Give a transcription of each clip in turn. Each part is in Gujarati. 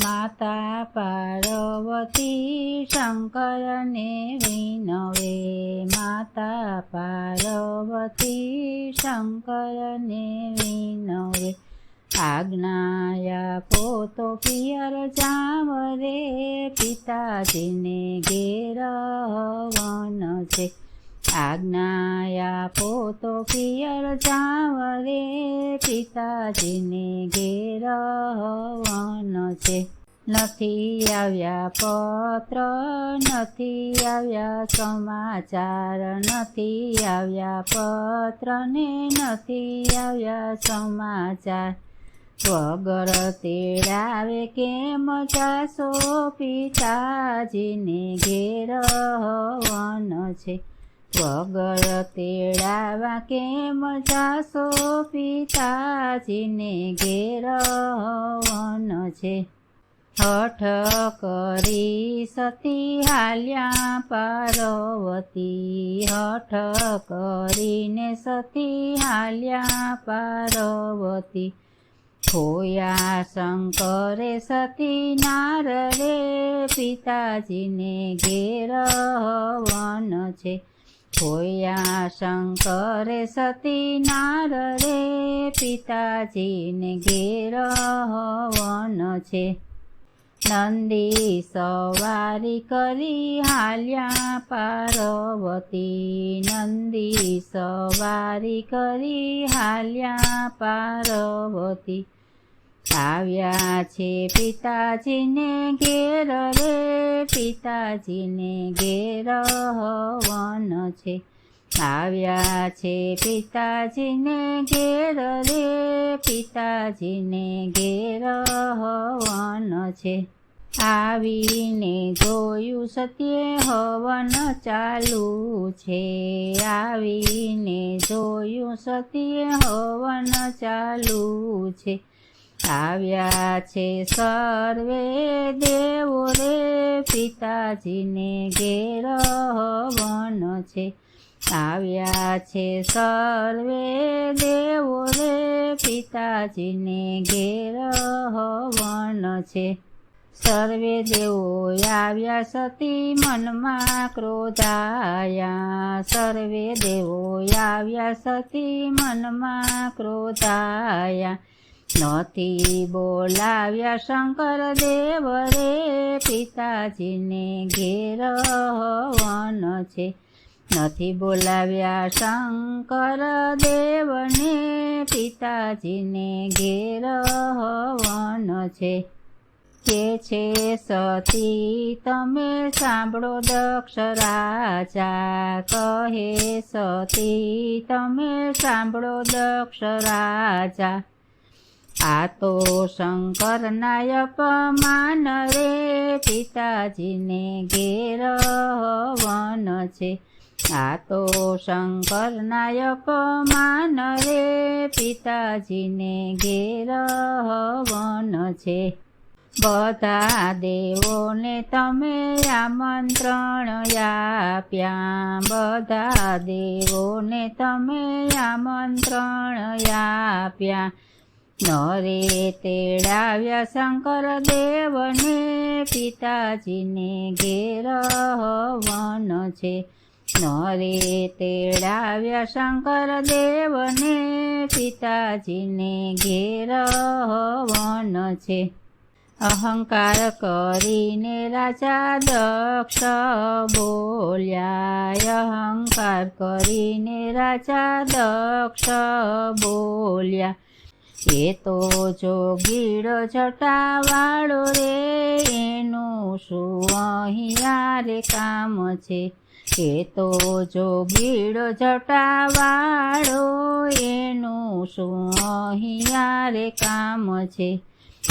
માતા પાર્વતી શંકરને વિનવે. માતા પાર્વતી શંકરને વિનવે. આજ્ઞાયા પોતો પિયર જાવ રે પિતાજીને ઘેર વન છે. આજ્ઞાયા પોતો પિયર ચાવરે પિતાજીને ઘેર છે. નથી આવ્યા પત્ર, નથી આવ્યા સમાચાર, નથી આવ્યા પત્ર ને નથી આવ્યા સમાચાર. વગર તેડાવે કેમ જાશો પિતાજીને ઘેર વન છે? વગર તેડાવા કેમ જાશો પિતાજીને ઘેર વન છે? હઠ કરી સતી હાલ્યા પાર્વતી, હઠ કરીને સતી હાલ્યા પાર્વતી. ખોયા શંકરે સતી નારરે પિતાજીને ઘેર વન છે. ખોયા શંકર સતી નાર રે પિતાજીને ઘેર હવન છે. નંદી સવારી કરી હાલ્યા પાર્વતી, નંદી સવારી કરી હાલ્યા પાર્વતી. આવ્યા છે પિતાજીને ઘેર રે. પિતાજીને ઘેર હવન છે. આવ્યા છે પિતાજીને ઘેર રે. પિતાજીને ઘેર હવન છે. આવીને જોયું સત્ય હવન ચાલુ છે. આવીને જોયું સત્ય હવન ચાલુ છે. આવ્યા છે સર્વે દેવો રે પિતાજીને ઘેર હવન છે. આવ્યા છે સર્વે દેવો રે પિતાજીને ઘેર હવન છે. સર્વે દેવો આવ્યા સતી મનમાં ક્રોધાયા. સર્વે દેવો આવ્યા સતી મનમાં ક્રોધાયા. નથી બોલાવ્યા શંકર દેવ રે પિતાજીને ઘેર હવન છે. નથી બોલાવ્યા શંકર દેવને, પિતાજીને ઘેર હવન છે. કે છે સતી, તમે સાંભળો દક્ષ રાજા કહે, સતી, તમે સાંભળો દક્ષ રાજા આ તો શંકર નાયક માન રે, પિતાજીને ઘેર હવન છે. આ તો શંકર નાયક માન રે, પિતાજીને ઘેર હવન છે. બધા દેવોને તમે આમંત્રણ આપ્યા. બધા દેવોને તમે આમંત્રણ આપ્યા. નરે તેડાવ્યા શંકર દેવને પિતાજીને ઘેર હવન છે. નરે તેડાવ્યા શંકર દેવને પિતાજીને ઘેર હવન છે. અહંકાર કરીને રાજા દક્ષ બોલ્યા અહંકાર કરીને રાજા દક્ષ બોલ્યા. એ તો જોગીડ જટાવાળો રે, એનું શું અહીંયા રે કામ છે? એ તો જોગીડ જટાવાળો, એનું શું અહીંયા રે કામ છે?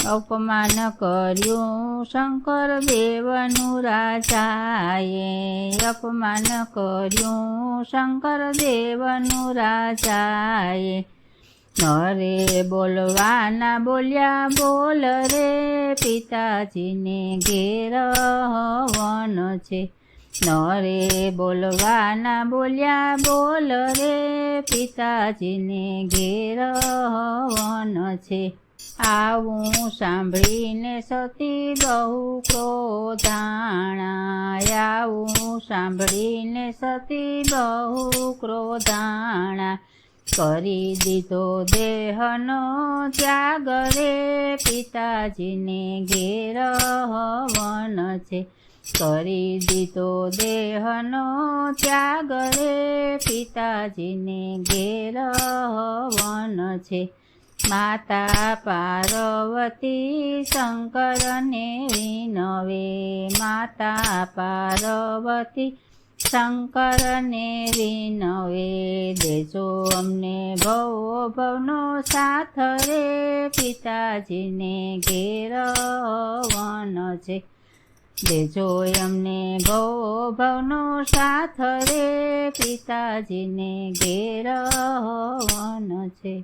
અપમાન કર્યું શંકર દેવનું રાજાએ, અપમાન કર્યું શંકર દેવનું રાજાએ નરે બોલવાના બોલ્યા બોલ રે, પિતાજીને ઘેર હવન છે. નરે બોલવાના બોલ્યા બોલ રે, પિતાજીને ઘેર હવન છે. આવું સાંભળીને સતી બહુ ક્રોધાણા આવું સાંભળીને સતી બહુ ક્રોધાણા. કરી દીધો દેહનો ત્યાગ રે પિતાજીને ઘેર હવન છે. કરી દીધો દેહનો ત્યાગ રે પિતાજીને ઘેર હવન છે. માતા પાર્વતી શંકરને વિનવે, માતા પાર્વતી શંકરને વિનવે દેજો અમને ભવ ભવનો સાથ રે પિતાજીને ઘેરવન છે. દેજો અમને ભવ ભવનો સાથ રે પિતાજીને ઘેરવન છે.